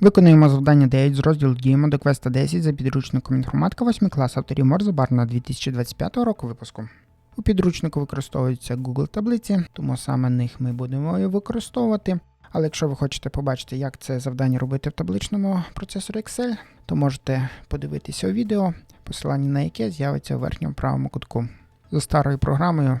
Виконуємо завдання 9 з розділу Діємо до квеста 10 за підручником інформатика 8 клас авторів Морзе Барна 2025 року випуску. У підручнику використовуються Google таблиці, тому саме них ми будемо і використовувати. Але якщо ви хочете побачити, як це завдання робити в табличному процесорі Excel, то можете подивитися у відео, посилання на яке з'явиться у верхньому правому кутку. За старою програмою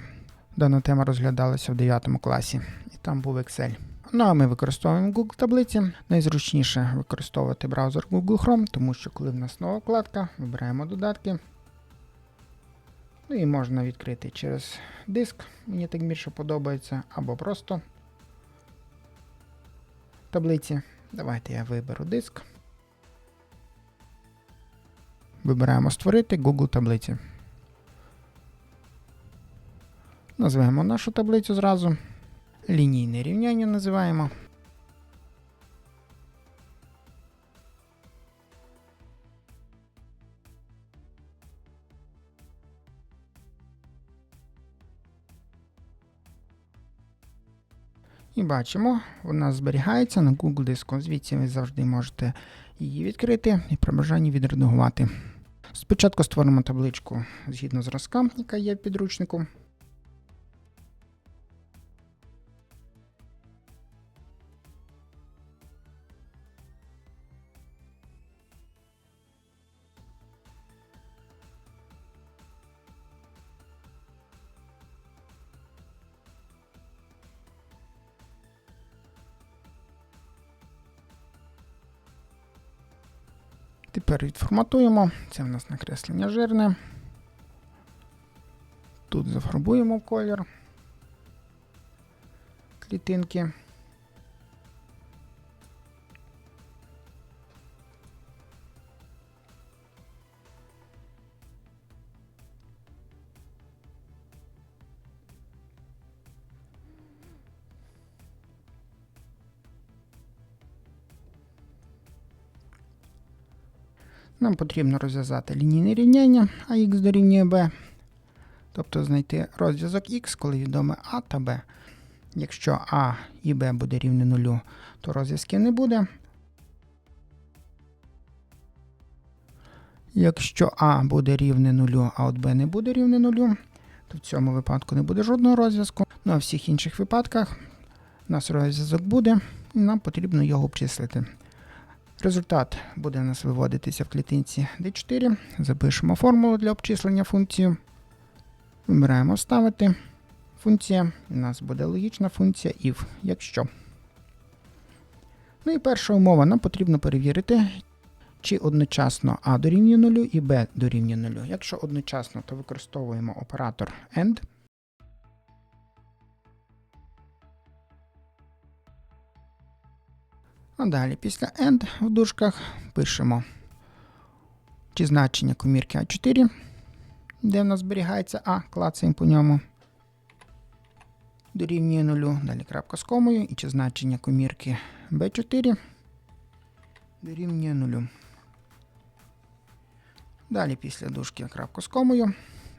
дана тема розглядалася в 9 класі, і там був Excel. Ну а ми використовуємо Google таблиці. Найзручніше використовувати браузер Google Chrome, тому що коли в нас нова вкладка, вибираємо додатки. Ну і можна відкрити через диск, мені так більше подобається, або просто таблиці. Давайте я виберу диск. Вибираємо створити Google таблиці. Назвемо нашу таблицю зразу. Лінійне рівняння називаємо. І бачимо, вона зберігається на Google диску. Звідси ви завжди можете її відкрити і при бажанні відредагувати. Спочатку створимо табличку згідно зразка, яка є в підручнику. Тепер відформатуємо. Це в нас накреслення жирне. Тут зафарбуємо колір клітинки. Нам потрібно розв'язати лінійне рівняння АХ дорівнює b, тобто знайти розв'язок х, коли відоме А та Б. Якщо А і Б буде рівне нулю, то розв'язків не буде. Якщо А буде рівне нулю, а от Б не буде рівне нулю, то в цьому випадку не буде жодного розв'язку. Ну а в всіх інших випадках у нас розв'язок буде, і нам потрібно його обчислити. Результат буде у нас виводитися в клітинці D4. Запишемо формулу для обчислення функції. Вибираємо Вставити. Функція. У нас буде логічна функція if, якщо. Ну і перша умова. Нам потрібно перевірити, чи одночасно А дорівнює 0 і Б дорівнює 0. Якщо одночасно, то використовуємо оператор AND. А далі після end в дужках пишемо чи значення комірки А4, де в нас зберігається А, клацаємо по ньому. Дорівнює 0, далі крапка з комою, і чи значення комірки B4 дорівнює 0. Далі після дужки крапку з комою.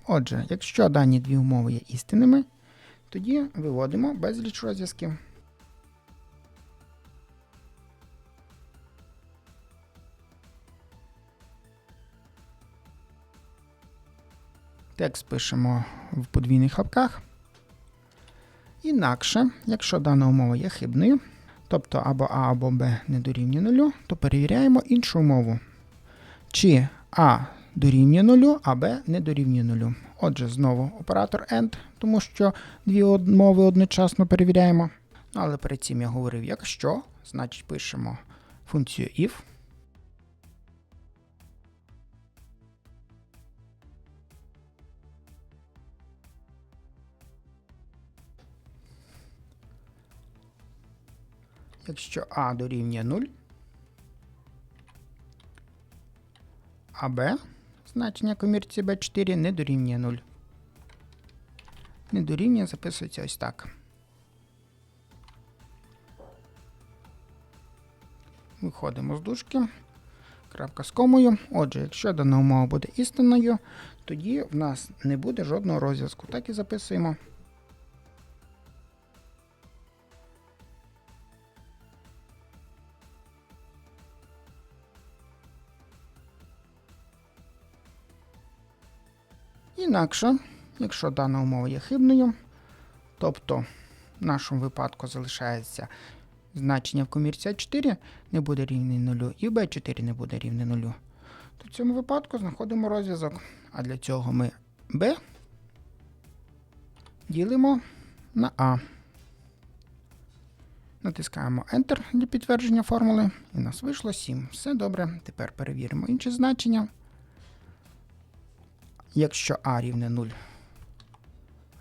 Отже, якщо дані дві умови є істинними, тоді виводимо безліч розв'язків. Текст пишемо в подвійних лапках. Інакше, якщо дана умова є хибною, тобто або А або Б не дорівнює нулю, то перевіряємо іншу умову. Чи А дорівнює нулю, а Б не дорівнює нулю. Отже, знову оператор AND, тому що дві умови одночасно перевіряємо. Але перед цим я говорив, якщо, значить пишемо функцію if. Якщо А дорівнює 0, а Б, значення комірці B4 не дорівнює 0. Не дорівнює записується ось так. Виходимо з дужки. Крапка з комою. Отже, якщо дана умова буде істинною, тоді в нас не буде жодного розв'язку. Так і записуємо. Інакше, якщо дана умова є хибною, тобто в нашому випадку залишається значення в комірці А4 не буде рівний 0 і в Б4 не буде рівний 0, то в цьому випадку знаходимо розв'язок. А для цього ми Б ділимо на А. Натискаємо Enter для підтвердження формули, і в нас вийшло 7. Все добре. Тепер перевіримо інше значення. Якщо А рівне 0,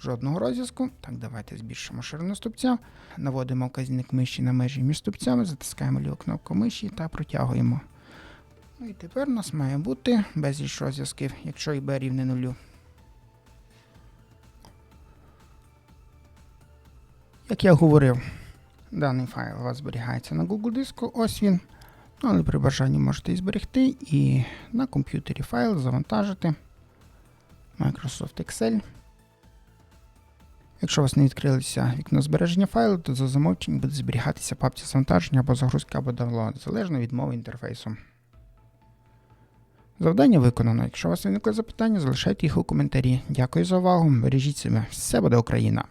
жодного розв'язку. Так, давайте збільшимо ширину ступця. Наводимо вказівник миші на межі між ступцями, затискаємо ліву кнопку миші та протягуємо. Ну і тепер у нас має бути безліч розв'язків, якщо і b рівне 0. Як я говорив, даний файл у вас зберігається на Google диску, ось він. Ну, але при бажанні можете і зберегти і на комп'ютері файл завантажити. Microsoft Excel. Якщо у вас не відкрилося вікно збереження файлу, то за замовченням буде зберігатися папці завантаження або загрузки, або download, залежно від мови інтерфейсу. Завдання виконано. Якщо у вас виникли запитання, залишайте їх у коментарі. Дякую за увагу. Бережіть себе. Все буде Україна!